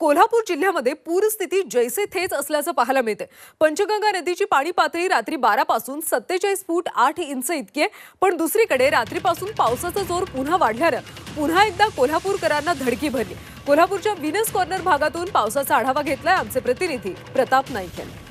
कोल्हापूर जिल्ह्यामध्ये पूरस्थिती जैसे थेच असल्याचं पाहायला मिळते पंचगंगा नदीची पाणी पातळी रात्री बारापासून सत्तेचाळीस फूट आठ इंच इतकी आहे. पण दुसरीकडे रात्रीपासून पावसाचा जोर पुन्हा वाढल्यानं पुन्हा एकदा कोल्हापूरकरांना धडकी भरली. कोल्हापूरच्या विनस कॉर्नर भागातून पावसाचा आढावा घेतलाय आमचे प्रतिनिधी प्रताप नाईक यांनी.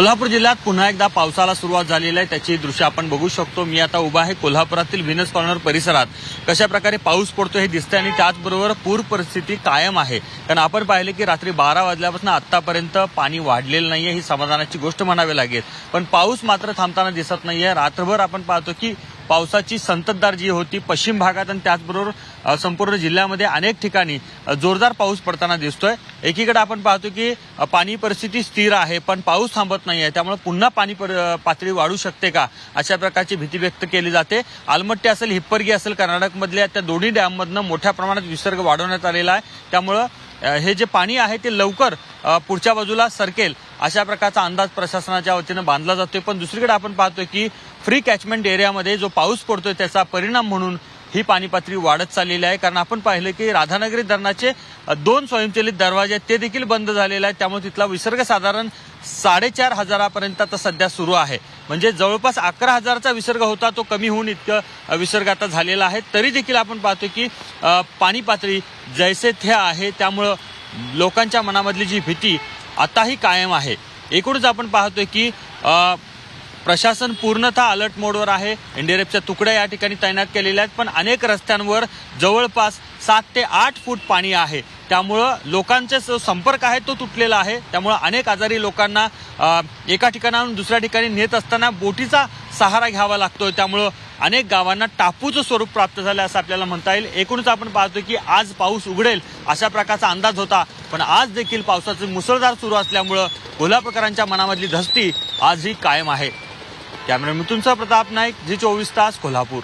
कोल्हापूर जिल्ह्यात पुन्हा एकदा पावसाला सुरुवात झालेली आहे. त्याची दृश्य आपण बघू शकतो. मी आता उभा आहे कोल्हापुरातील व्हिनस कॉर्नर परिसरात. कशा प्रकारे पाऊस पडतो हे दिसते आणि त्याचबरोबर पूर परिस्थिती कायम आहे. कारण आपण पाहिले की रात्री बारा वाजल्यापासून आतापर्यंत पाणी वाढलेलं नाहीये ही समाधानाची गोष्ट म्हणावी लागेल. पण पाऊस मात्र थांबताना दिसत नाहीये. रात्रभर आपण पाहतो की पावसाची संततधार जी होती पश्चिम भागात आणि त्याचबरोबर संपूर्ण जिल्ह्यामध्ये अनेक ठिकाणी जोरदार पाऊस पडताना दिसतोय. एकीकडे आपण पाहतो की पाणी परिस्थिती स्थिर आहे पण पाऊस थांबत नाही आहे त्यामुळे पुन्हा पाणी पर- पातळी वाढू शकते का? अशा प्रकारची भीती व्यक्त केली जाते. आलमट्टी असेल हिप्परगी असेल कर्नाटकमधल्या त्या दोन्ही डॅममधनं मोठ्या प्रमाणात विसर्ग वाढवण्यात आलेला आहे. त्यामुळं हे जे पाणी आहे ते लवकर पुढच्या बाजूला सरकेल. अशा प्रकारचा अंदाज प्रशासनाच्या वतीनं बांधला जातोय. पण दुसरीकडे आपण पाहतोय की फ्री कॅचमेंट एरियामध्ये जो पाऊस पडतोय त्याचा परिणाम म्हणून ही पाणीपातळी वाढत चाललेली आहे. कारण आपण पाहिलं की राधानगरी धरणाचे दोन स्वयंचलित दरवाजे आहेत. ते देखील बंद झालेले आहेत. त्यामुळे तिथला विसर्ग साधारण साडेचार हजारापर्यंत आता सध्या सुरू आहे. म्हणजे जवळपास अकरा हजारचा विसर्ग होता तो कमी होऊन इतकं विसर्ग आता झालेला आहे. तरी देखील आपण पाहतो की पाणीपातळी पाणी पातळी जैसे थे आहे. त्यामुळं लोकांच्या मनामधली जी भीती आताही कायम आहे. एकूणच आपण पाहतोय की प्रशासन पूर्णतः अलर्ट मोडवर आहे. एनडीआरएफच्या तुकड्या या ठिकाणी तैनात केलेल्या आहेत पण अनेक रस्त्यांवर जवळपास सात ते आठ फूट पाणी आहे. त्यामुळं लोकांचा जो संपर्क आहे तो तुटलेला आहे. त्यामुळं अनेक आजारी लोकांना एका ठिकाणाहून दुसऱ्या ठिकाणी नेत असताना बोटीचा सहारा घ्यावा लागतोय. त्यामुळं अनेक गावांना टापूचं स्वरूप प्राप्त झालं असं आपल्याला म्हणता येईल. एकूणच आपण पाहतो की आज पाऊस उघडेल अशा प्रकारचा अंदाज होता. पण आज देखील पावसाचं मुसळधार सुरू असल्यामुळं कोल्हापूरकरांच्या मनामधली धस्ती आजही कायम आहे. कॅमेरा मिथूनचा प्रताप नाईक जी चोवीस तास कोल्हापूर.